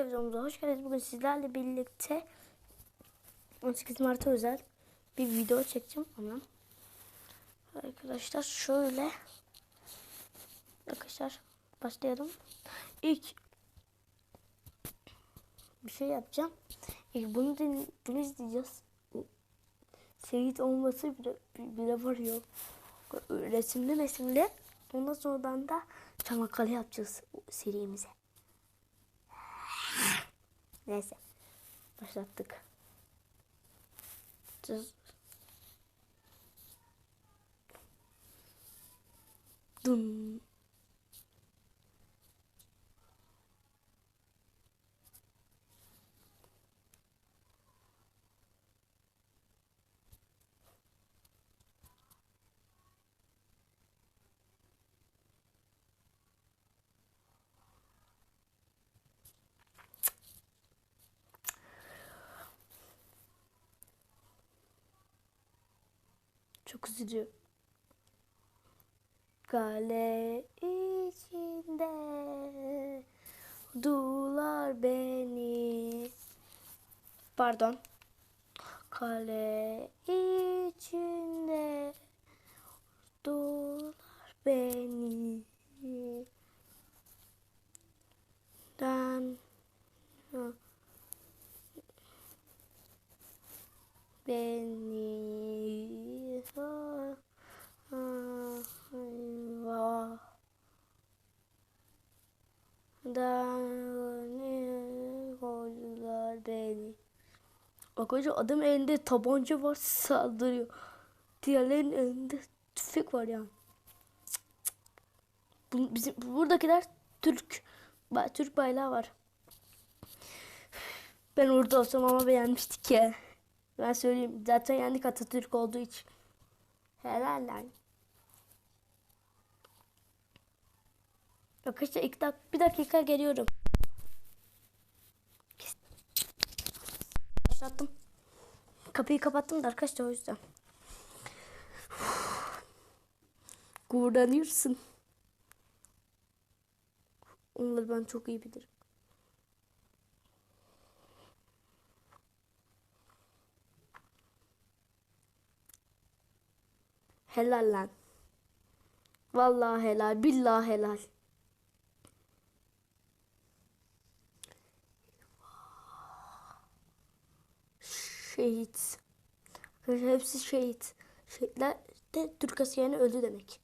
Videomuza hoş geldiniz. Bugün sizlerle birlikte 18 Mart'a özel bir video çekeceğim ama arkadaşlar şöyle arkadaşlar başlayalım. İlk bir şey yapacağım. İlk bunu din, bunu izleyeceğiz. Seyit olması bile, bile var ya. Resimli resimli. Ondan sonradan da Çanakkale yapacağız serimize. Neyse. Başlattık. Dum. Çok üzücü. Kale içinde dular beni. Pardon. Kale içinde dular beni. Arkadaşlar adam elinde tabanca var saldırıyor. Diğerlerinin elinde tüfek var yani. Bu, bizim buradakiler Türk. Türk bayrağı var. Ben orada olsam ama beğenmiştik ya. Ben söyleyeyim. Zaten yendik Atatürk olduğu için. Helal lan. Arkadaşlar ilk dak bir dakika geliyorum. Başlattım. Kapıyı kapattım da arkadaşlar o yüzden. Gururlanıyorsun. Onları ben çok iyi bilirim. Helal lan. Vallahi helal. Billahi helal. Şehit. Hepsi şehit. Şehitler de Türk askerine öldü demek.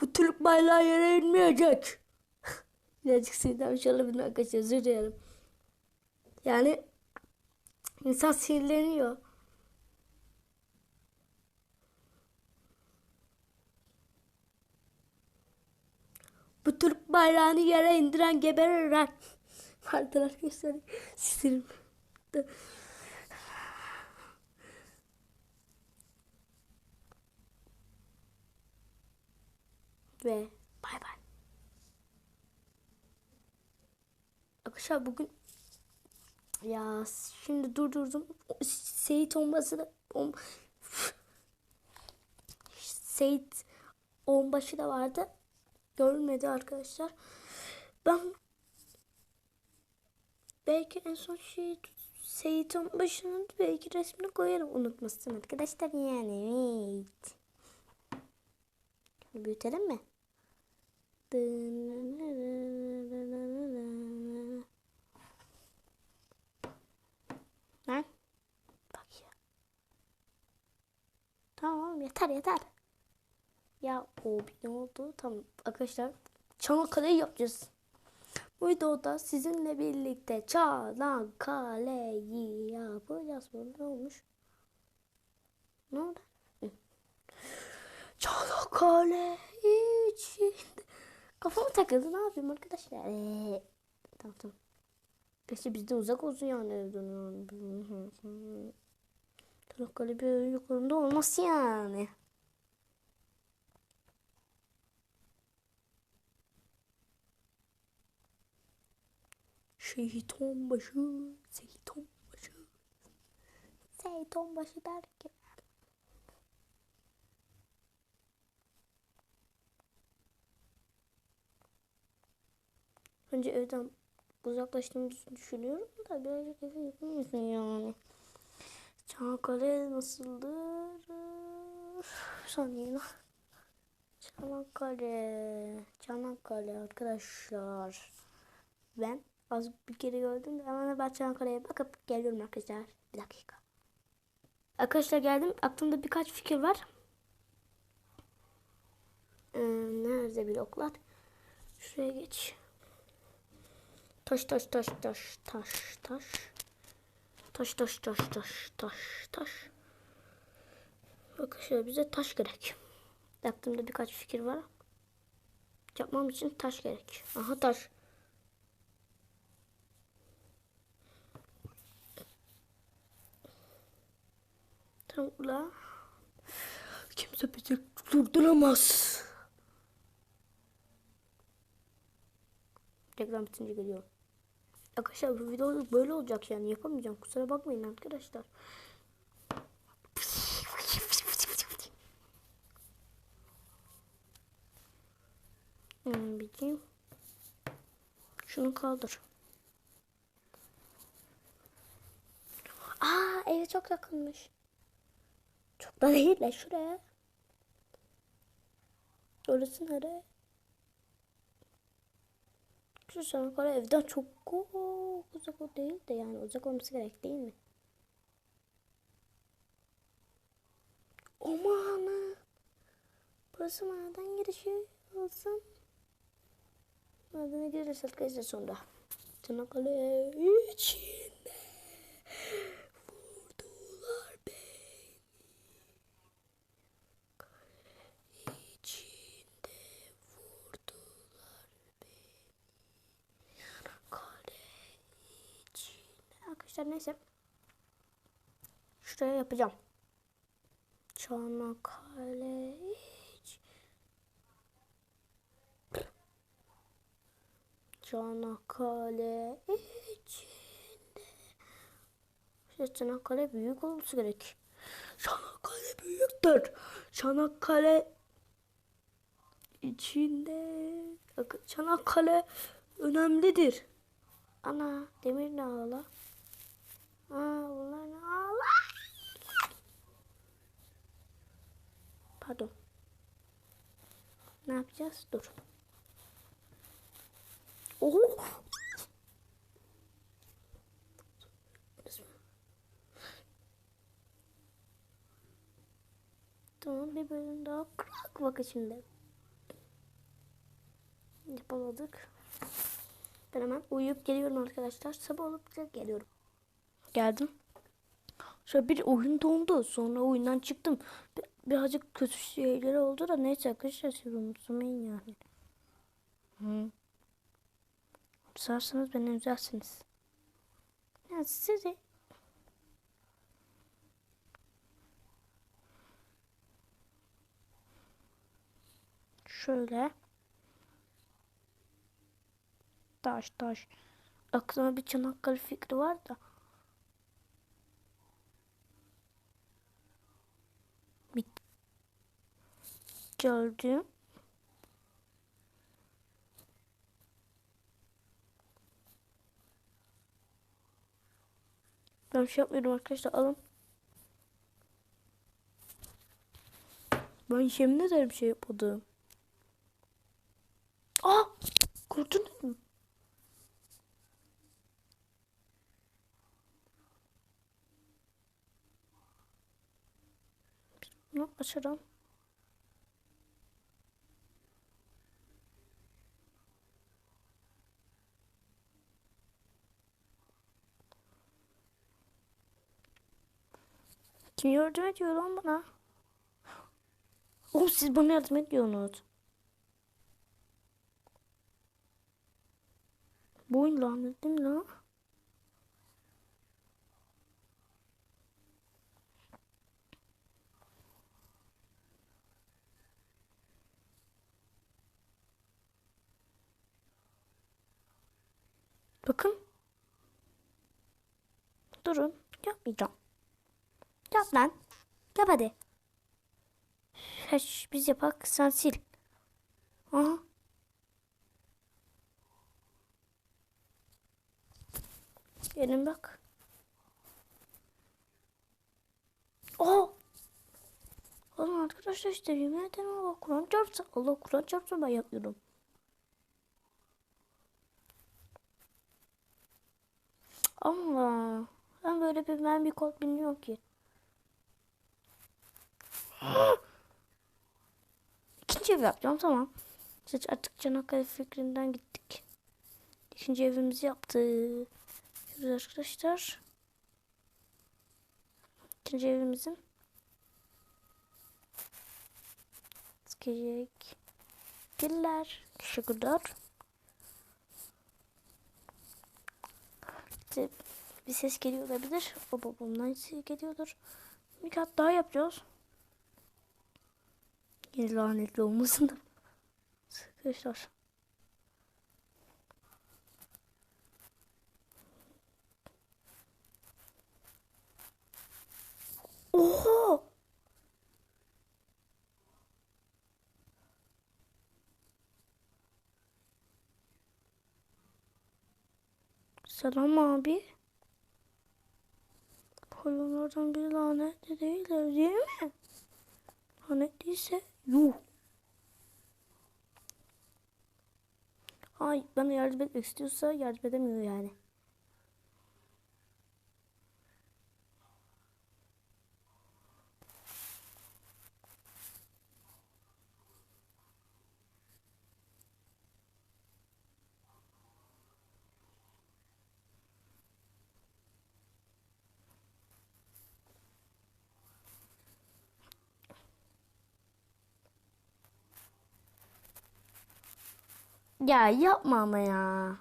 Bu Türk bayrağı yere inmeyecek. Birazcık sinirden çalabilirim arkadaşlar özür. Yani insan sinirleniyor. Bu Türk bayrağını yere indiren geberir. Pardon arkadaşlar sinirim. Ve bay bay. Arkadaşlar bugün ya şimdi durdurdum. Seyit olması on, Seyit onbaşı da vardı. Görülmedi arkadaşlar. Ben belki en son şey Seyit onbaşının belki resmini koyarım unutmasın arkadaşlar yani. Evet. Büyütelim mi? Lan. Bak ya. Tamam yeter yeter. Ya o ne oldu? Tamam arkadaşlar Çanakkale'yi yapacağız. Bu videoda sizinle birlikte Çanakkale'yi yapacağız. Ne olmuş? Ne oldu? Çanakkale içinde. Kafama takıldı ne yapayım arkadaşlar. Ee, tamam tamam. Peki bizde uzak olsun yani Çanakkale bir yukarında olmaz yani. Şehit onbaşı, Seyit onbaşı. Seyit onbaşı derken. Önce evden uzaklaştığımızı düşünüyorum da birazcık eve yakın mısın yani? Çanakkale nasıldır? Saniye. lan. Çanakkale. Çanakkale arkadaşlar. Ben az bir kere gördüm de hemen ben Çanakkale'ye bakıp geliyorum arkadaşlar. Bir dakika. Arkadaşlar geldim. Aklımda birkaç fikir var. Ee, nerede bloklar? Şuraya geç. Taş taş taş taş taş taş. Taş taş taş taş taş taş. Arkadaşlar bize taş gerek. Aklımda birkaç fikir var. Yapmam için taş gerek. Aha taş. Tamam ula. Kimse bizi durduramaz. Reklam bitince geliyor. Arkadaşlar bu video böyle olacak yani yapamayacağım. Kusura bakmayın arkadaşlar. Hmm, bileyim. Şunu kaldır. Aa evi çok yakınmış. Çok da değil de şuraya. Orası nereye? Sus Ankara evden çok uzak o değil de yani uzak olması gerek değil mi? Amanı. Burası maden girişi olsun. Madene gireceğiz arkadaşlar sonra. Çanakkale 3. neyse. Şuraya yapacağım. Çanakkale iç. Çanakkale içinde. İşte Çanakkale büyük olması gerek. Çanakkale büyüktür. Çanakkale içinde. Çanakkale önemlidir. Ana demir ne ağla? Aa bunlar ne? Pardon. Ne yapacağız? Dur. Oh! Tamam bir bölüm daha kırak bakın şimdi. Yapamadık. Ben hemen uyuyup geliyorum arkadaşlar. Sabah olup geliyorum. Geldim. Şöyle bir oyun dondu. Sonra oyundan çıktım. Bir- birazcık kötü şeyler oldu da neyse arkadaşlar siz unutmayın yani. Hı. Sarsanız beni üzersiniz. Ya sizi şöyle taş taş aklıma bir Çanakkale fikri var da gördüm. Ben şey yapmıyorum arkadaşlar alın. Ben yemin ederim şey yapmadım. Aa! Gördünüz mü? Bunu açarım. Kim yardım ediyor lan bana? Oğlum siz bana yardım ediyorsunuz. Bu oyun lanetli mi lan? Bakın. durun. Yapmayacağım. Yap lan. Yap hadi. Hiç biz yapak sen sil. Aha. Gelin bak. Oh! Oğlum arkadaşlar işte yemin ederim Allah Kur'an çarpsın. Allah Kur'an çarpsın ben yapıyorum. Allah. Ben böyle bir ben bir kod bilmiyorum ki. İkinci ev yapacağım tamam. Siz artık Çanakkale fikrinden gittik. İkinci evimizi yaptık. Şurada arkadaşlar. İkinci evimizin Gelecek. Diller. Teşekkürler. Bir ses geliyor olabilir. O babamdan ses geliyordur. Bir kat daha yapacağız. Yine lanetli olmasın da. Arkadaşlar. Oha! Selam abi. Hayvanlardan biri lanetli değiller değil mi? Lanetliyse yuh. Ay bana yardım etmek istiyorsa yardım edemiyor yani. Ya yapma ama ya.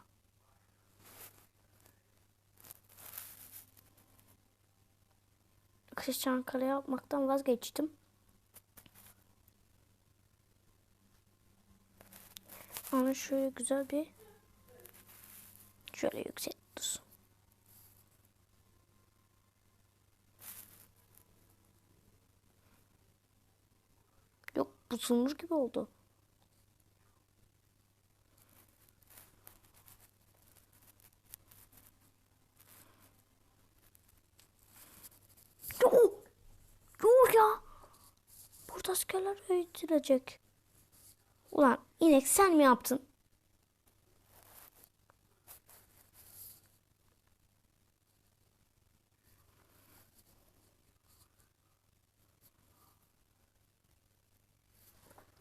Kış Çankale yapmaktan vazgeçtim. Onu şöyle güzel bir şöyle yüksek. Yok bu sunur gibi oldu. Yok. Yok ya. Burada öğütülecek. Ulan inek sen mi yaptın?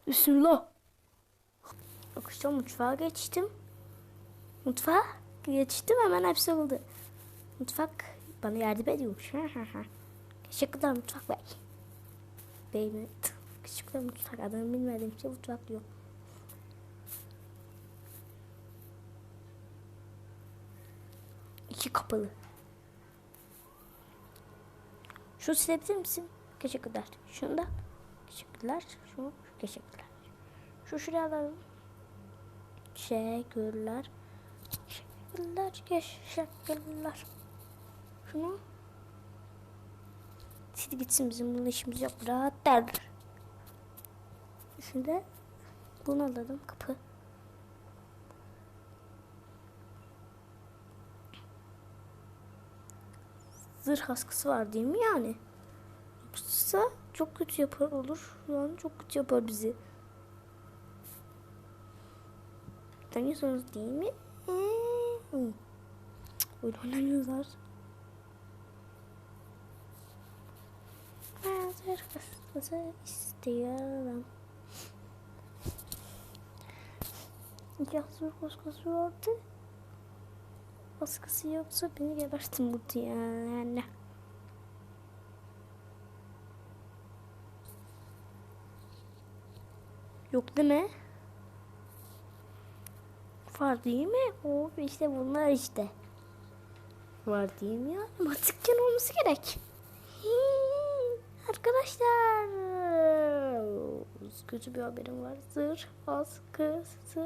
Bismillah. Akşam mutfağa geçtim. Mutfağa geçtim hemen hepsi oldu. Mutfak bana yardım ediyormuş. Teşekkürler mutfak bey. Bey mi? Teşekkürler mutfak adını bilmediğim şey mutfak diyor. İki kapalı. Şunu silebilir misin? Teşekkürler. Şunu da. Teşekkürler. Şunu teşekkürler. Şu şuraya alalım. Teşekkürler. Teşekkürler. Teşekkürler. Şunu. Şimdi gitsin bizim bunun işimiz yok. Rahat der. Şimdi bunu alalım. Kapı. Zırh askısı var değil mi yani? Yoksa çok kötü yapar olur. An çok kötü yapar bizi. Tanıyorsunuz değil mi? Hmm. Oyun oynamıyorlar. Hazır kısmısı istiyorum. Yazır baskısı vardı. Baskısı yoksa beni gebertin burada yani. Yok değil mi? Var değil mi? O işte bunlar işte. Var değil mi ya? Mantıkken olması gerek. Hii, arkadaşlar. Kötü bir haberim var. Zırh askısı